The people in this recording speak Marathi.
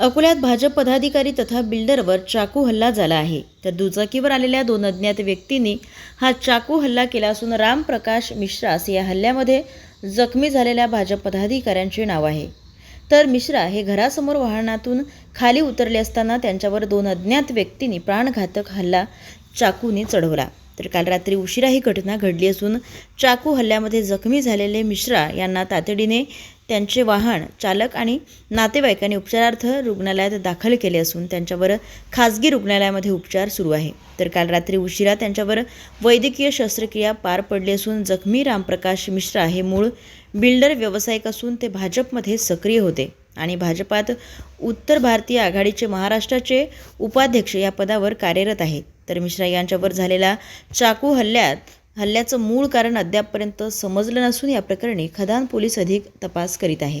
अकोल्यात भाजप पदाधिकारी तथा बिल्डरवर चाकू हल्ला झाला आहे. तर दुचाकीवर आलेल्या दोन अज्ञात व्यक्तींनी हा चाकू हल्ला केला असून रामप्रकाश मिश्रास या हल्ल्यामध्ये जखमी झालेल्या भाजप पदाधिकाऱ्यांचे नाव आहे. तर मिश्रा हे घरासमोर वाहनातून खाली उतरले असताना त्यांच्यावर दोन अज्ञात व्यक्तींनी प्राणघातक हल्ला चाकूने चढवला. तर काल रात्री उशिरा ही घटना घडली असून चाकू हल्ल्यामध्ये जखमी झालेले मिश्रा यांना तातडीने त्यांचे वाहन चालक आणि नातेवाईकांनी उपचारार्थ रुग्णालयात दाखल केले असून त्यांच्यावर खाजगी रुग्णालयामध्ये उपचार सुरू आहे. तर काल रात्री उशिरा त्यांच्यावर वैद्यकीय शस्त्रक्रिया पार पडली असून जखमी रामप्रकाश मिश्रा हे मूळ बिल्डर व्यावसायिक असून ते भाजपमध्ये सक्रिय होते आणि भाजपात उत्तर भारतीय आघाडीचे महाराष्ट्राचे उपाध्यक्ष या पदावर कार्यरत आहेत तर मिश्रा यांच्यावर झालेल्या चाकू हल्ल्यात हल्ल्याचं मूळ कारण अद्यापपर्यंत समजलं नसून या प्रकरणी खदान पोलीस अधिक तपास करीत आहे